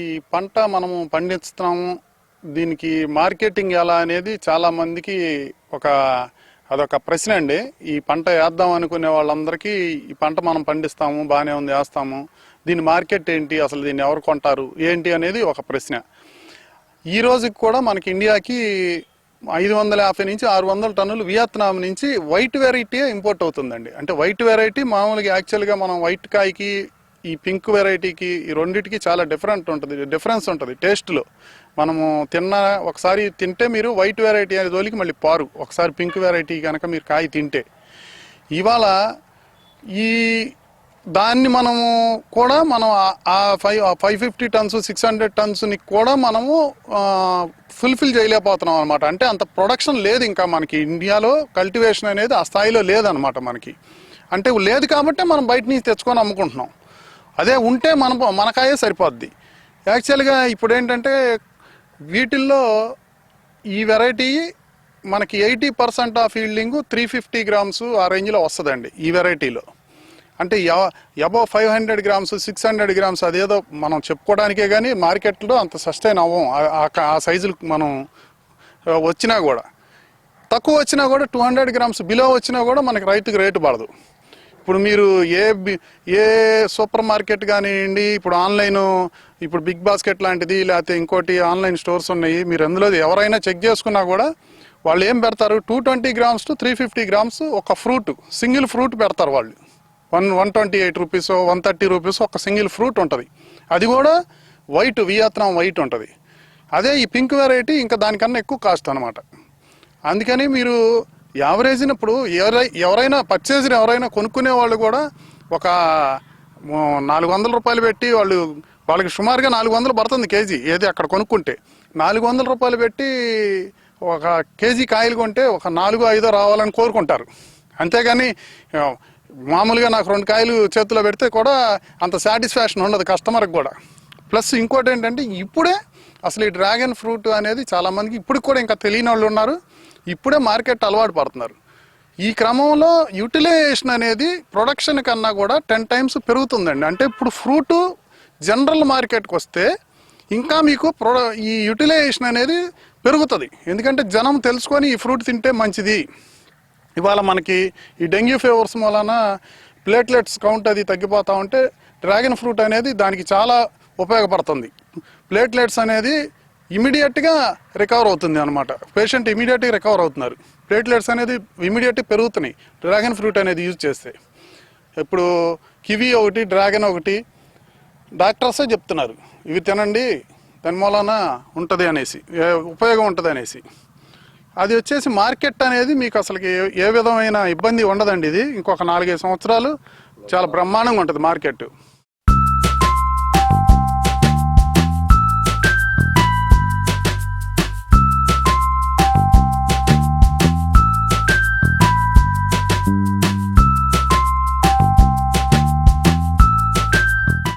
ఈ పంట మనము పండిస్తున్నాము దీనికి మార్కెటింగ్ ఎలా అనేది చాలా మందికి ఒక అదొక ప్రశ్న అండి. ఈ పంట వేద్దాం అనుకునే వాళ్ళందరికీ ఈ పంట మనం పండిస్తాము బాగానే ఉంది వేస్తాము. దీని మార్కెట్ ఏంటి అసలు దీన్ని ఎవరు కొంటారు ఏంటి అనేది ఒక ప్రశ్న. ఈ రోజుకి కూడా మనకి ఇండియాకి ఐదు వందల యాభై నుంచి ఆరు వందల టన్నులు వియత్నాం నుంచి వైట్ వెరైటీ ఇంపోర్ట్ అవుతుందండి. అంటే వైట్ వెరైటీ మామూలుగా యాక్చువల్గా మనం వైట్ కాయకి ఈ పింక్ వెరైటీకి ఈ రెండింటికి చాలా డిఫరెంట్ ఉంటుంది. డిఫరెన్స్ ఉంటుంది టేస్ట్లో మనము తిన్న ఒకసారి తింటే మీరు వైట్ వెరైటీ అనే జోలికి మళ్ళీ పారు. ఒకసారి పింక్ వెరైటీ కనుక మీరు కాయ తింటే. ఇవాళ ఈ దాన్ని మనము కూడా మనం ఆ- ఆ five five fifty tons six hundred టన్స్ని కూడా మనము ఫుల్ఫిల్ చేయలేకపోతున్నాం అనమాట అంటే అంత ప్రొడక్షన్ లేదు ఇంకా మనకి. ఇండియాలో కల్టివేషన్ అనేది ఆ స్థాయిలో లేదనమాట మనకి. అంటే లేదు కాబట్టి మనం బయట నుంచి తెచ్చుకొని అమ్ముకుంటున్నాం. అదే ఉంటే మన మనకాయే సరిపోద్ది. యాక్చువల్గా ఇప్పుడు ఏంటంటే వీటిల్లో ఈ వెరైటీ మనకి eighty percent of fielding three fifty grams ఆ రేంజ్లో వస్తుందండి ఈ వెరైటీలో. అంటే above five hundred grams six hundred grams అదేదో మనం చెప్పుకోవడానికే కానీ మార్కెట్లో అంత సస్టైన్ అవ్వం. ఆ- సైజులు మనం వచ్చినా కూడా. తక్కువ వచ్చినా కూడా టూ హండ్రెడ్ గ్రామ్స్ బిలో వచ్చినా కూడా మనకి రైతుకు రేటు పడదు ఇప్పుడు మీరు ఏ బి- ఏ సూపర్ మార్కెట్ కానివ్వండి ఇప్పుడు ఆన్లైన్ ఇప్పుడు బిగ్ బాస్కెట్ లాంటిది లేకపోతే ఇంకోటి ఆన్లైన్ స్టోర్స్ ఉన్నాయి మీరు అందులో ఎవరైనా చెక్ చేసుకున్నా కూడా వాళ్ళు ఏం పెడతారు? Two twenty grams to three fifty grams ఒక ఫ్రూట్ సింగిల్ ఫ్రూట్ పెడతారు వాళ్ళు. One one twenty eight rupees one thirty rupees ఒక సింగిల్ ఫ్రూట్ ఉంటుంది. అది కూడా వైట్ వియత్నాం వైట్ ఉంటుంది. అదే ఈ పింక్ వెరైటీ ఇంకా దానికన్నా ఎక్కువ కాస్ట్ అనమాట అందుకని మీరు యావరేజ్నప్పుడు ఎవరై ఎవరైనా పర్చేజ్ని ఎవరైనా కొనుక్కునే వాళ్ళు కూడా ఒక నాలుగు వందల రూపాయలు పెట్టి వాళ్ళు వాళ్ళకి సుమారుగా నాలుగు వందలు పడుతుంది కేజీ ఏది అక్కడ కొనుక్కుంటే. నాలుగు వందల రూపాయలు పెట్టి ఒక కేజీ కాయలు కొంటే ఒక నాలుగు ఐదో రావాలని కోరుకుంటారు. అంతేగాని మామూలుగా నాకు రెండు కాయలు చేతిలో పెడితే కూడా అంత సాటిస్ఫాక్షన్ ఉండదు కస్టమర్కి కూడా. ప్లస్ ఇంకోటి ఏంటంటే ఇప్పుడే అసలు ఈ డ్రాగన్ ఫ్రూట్ అనేది చాలామందికి ఇప్పుడు కూడా ఇంకా తెలియని వాళ్ళు ఉన్నారు. ఇప్పుడే మార్కెట్ అలవాటు పడుతున్నారు. ఈ క్రమంలో యూటిలైజేషన్ అనేది ప్రొడక్షన్ కన్నా కూడా టెన్ టైమ్స్ పెరుగుతుందండి. అంటే ఇప్పుడు ఫ్రూట్ జనరల్ మార్కెట్కి వస్తే ఇంకా మీకు ప్రొడ ఈ యూటిలైజేషన్ అనేది పెరుగుతుంది. ఎందుకంటే జనం తెలుసుకొని ఈ ఫ్రూట్ తింటే మంచిది. ఇవాళ మనకి ఈ డెంగ్యూ ఫీవర్స్ వలన ప్లేట్లెట్స్ కౌంట్ అది తగ్గిపోతా ఉంటే డ్రాగన్ ఫ్రూట్ అనేది దానికి చాలా ఉపయోగపడుతుంది. ప్లేట్లెట్స్ అనేది ఇమీడియట్గా రికవర్ అవుతుంది అనమాట పేషెంట్ ఇమీడియట్గా రికవర్ అవుతున్నారు. ప్లేట్లెట్స్ అనేది ఇమీడియట్గా పెరుగుతున్నాయి. డ్రాగన్ ఫ్రూట్ అనేది యూజ్ చేస్తే. ఇప్పుడు కివీ ఒకటి డ్రాగన్ ఒకటి డాక్టర్సే చెప్తున్నారు. ఇవి తినండి దాని మూలన ఉంటుంది అనేసి ఉపయోగం ఉంటుంది అనేసి. అది వచ్చేసి మార్కెట్ అనేది మీకు అసలుకి ఏ విధమైన ఇబ్బంది ఉండదండి ఇది. ఇంకొక నాలుగైదు సంవత్సరాలు చాలా బ్రహ్మాండంగా ఉంటుంది మార్కెట్.